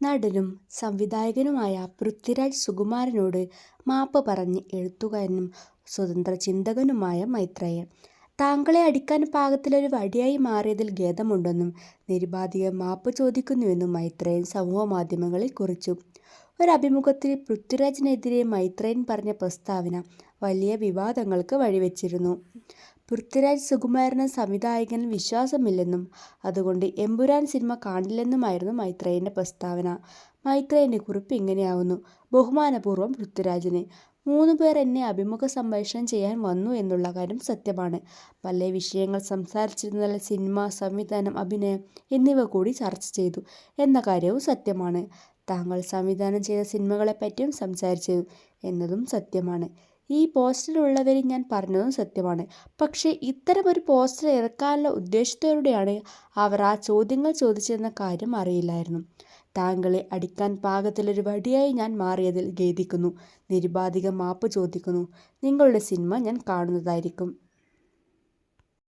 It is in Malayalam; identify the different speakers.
Speaker 1: നടനും സംവിധായകനുമായ പൃഥ്വിരാജ് സുകുമാരനോട് മാപ്പ് പറഞ്ഞ് എഴുത്തുകാരനും സ്വതന്ത്ര ചിന്തകനുമായ മൈത്രേയൻ. താങ്കളെ അടിക്കാൻ പാകത്തിലൊരു വടിയായി മാറിയതിൽ ഖേദമുണ്ടെന്നും നിരുപാധികം മാപ്പ് ചോദിക്കുന്നുവെന്നും മൈത്രേയൻ സമൂഹമാധ്യമങ്ങളിൽ കുറിച്ചു. ഒരഭിമുഖത്തിൽ പൃഥ്വിരാജിനെതിരെ മൈത്രേയൻ പറഞ്ഞ പ്രസ്താവന വലിയ വിവാദങ്ങൾക്ക് വഴിവെച്ചിരുന്നു. പൃഥ്വിരാജ് സുകുമാരന് സംവിധായകനിൽ വിശ്വാസമില്ലെന്നും അതുകൊണ്ട് എമ്പുരാൻ സിനിമ കാണില്ലെന്നുമായിരുന്നു മൈത്രേയന്റെ പ്രസ്താവന. മൈത്രേയന്റെ കുറിപ്പ് ഇങ്ങനെയാവുന്നു. ബഹുമാനപൂർവം പൃഥ്വിരാജിന്. മൂന്നുപേർ എന്നെ അഭിമുഖ സംഭാഷണം ചെയ്യാൻ വന്നു എന്നുള്ള കാര്യം സത്യമാണ്. പല വിഷയങ്ങൾ സംസാരിച്ചിരുന്ന സിനിമ, സംവിധാനം, അഭിനയം എന്നിവ കൂടി ചർച്ച ചെയ്തു എന്ന കാര്യവും സത്യമാണ്. താങ്കൾ സംവിധാനം ചെയ്ത സിനിമകളെപ്പറ്റിയും സംസാരിച്ചു എന്നതും സത്യമാണ്. ഈ പോസ്റ്ററിലുള്ളവർ ഞാൻ പറഞ്ഞതും സത്യമാണ്. പക്ഷേ ഇത്തരമൊരു പോസ്റ്റർ ഇറക്കാനുള്ള ഉദ്ദേശത്തോടെയാണ് അവർ ആ ചോദ്യങ്ങൾ ചോദിച്ചതെന്ന കാര്യം അറിയില്ലായിരുന്നു. താങ്കളെ അടിക്കാൻ പാകത്തിലൊരു വടിയായി ഞാൻ മാറിയതിൽ ഖേദിക്കുന്നു. നിരുപാധികം മാപ്പ് ചോദിക്കുന്നു. നിങ്ങളുടെ സിനിമ ഞാൻ കാണുന്നതായിരിക്കും.